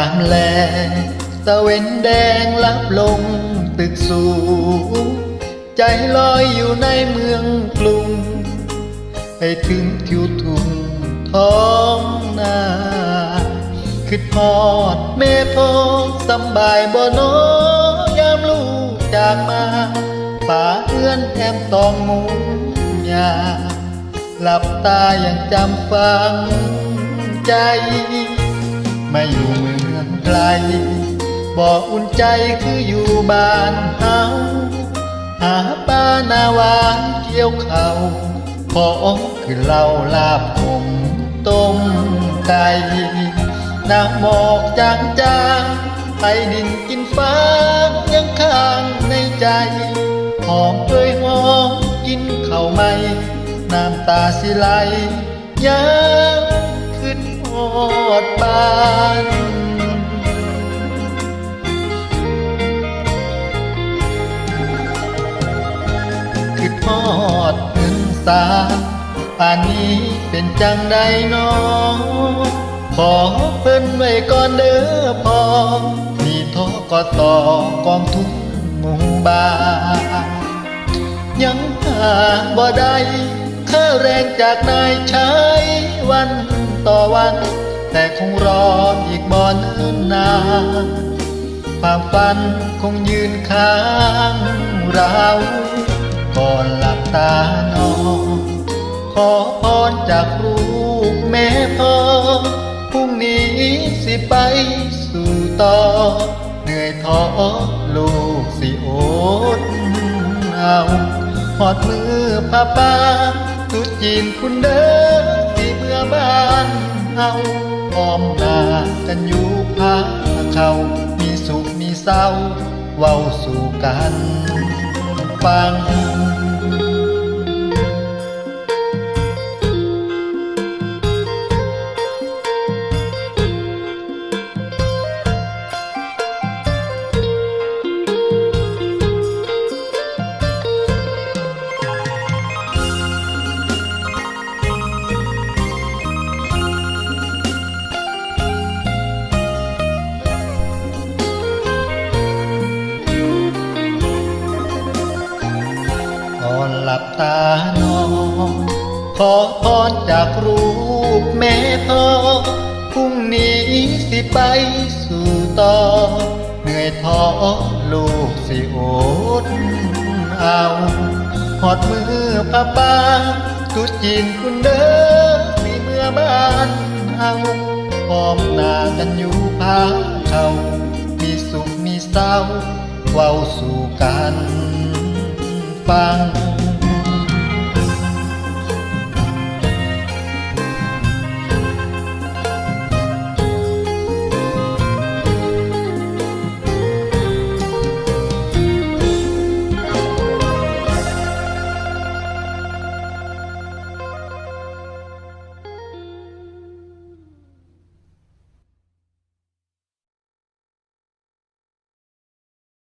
ามแลตะเวนแดงลับลงตึกสูงใจลอยอยู่ในเมืองกรุง ให้ถึงทิวทุ่งท้องนาคิดพอดแม่พ่อสำบายบ่นอยามลูกจากมาป่าเอื้อนแอมตองมุงยาหลับตายังจำฟังใจ ไม่อยู่เมืองไกลบออุ่นใจคืออยู่บ้านเฮาหาปลานาวานเกี่ยวเขาขอคือเหล้าลาบผมต้มไก่น้ำหมอกจางจางไปดินกินฟ้ายังข้างในใจ หอมเอ่ยหอมกินข้าวไหมน้ำตาสิไหลยังขึ้น ดบ้านคิดทอดเงินสาป่านนี้เป็นจังใดน้องขอเพิ่นไว้ก่อนเด้อพอมีทอกอต่อกองทุนมู่บ้านยังหาบ่ได้ ค่าแรงจากนายใช้วันต่อวัน แต่คงรออีกบ่เนิ่นนานความฝันคงยืนค้างเราก่อนหลับตานอนขอพรจากลูกแม่พ่อพรุ่งนี้สิไปสู่ต่อ เหนื่อยท้อลูกสิอดเอาหอดมือป้าป้า สุดจีนคุณเด้อที่เมื่อบ้านเฮาพร้อมหน้ากันอยู่พาเขามีสุขมีเศร้าเว้าสู่กัน ฟัง ตานอนขอพรจากรูปแม่พ่อพรุ่งนี้สิไปสู่ต่อเหนื่อยท้อลูกสิอดเอาหอดมือป้าป้าตุดจีนคุณเด้อมีเมื่อบ้านเฮาพร้อมหน้ากันอยู่พาเขามีสุขมีเศร้าเว้าสู่กันฟัง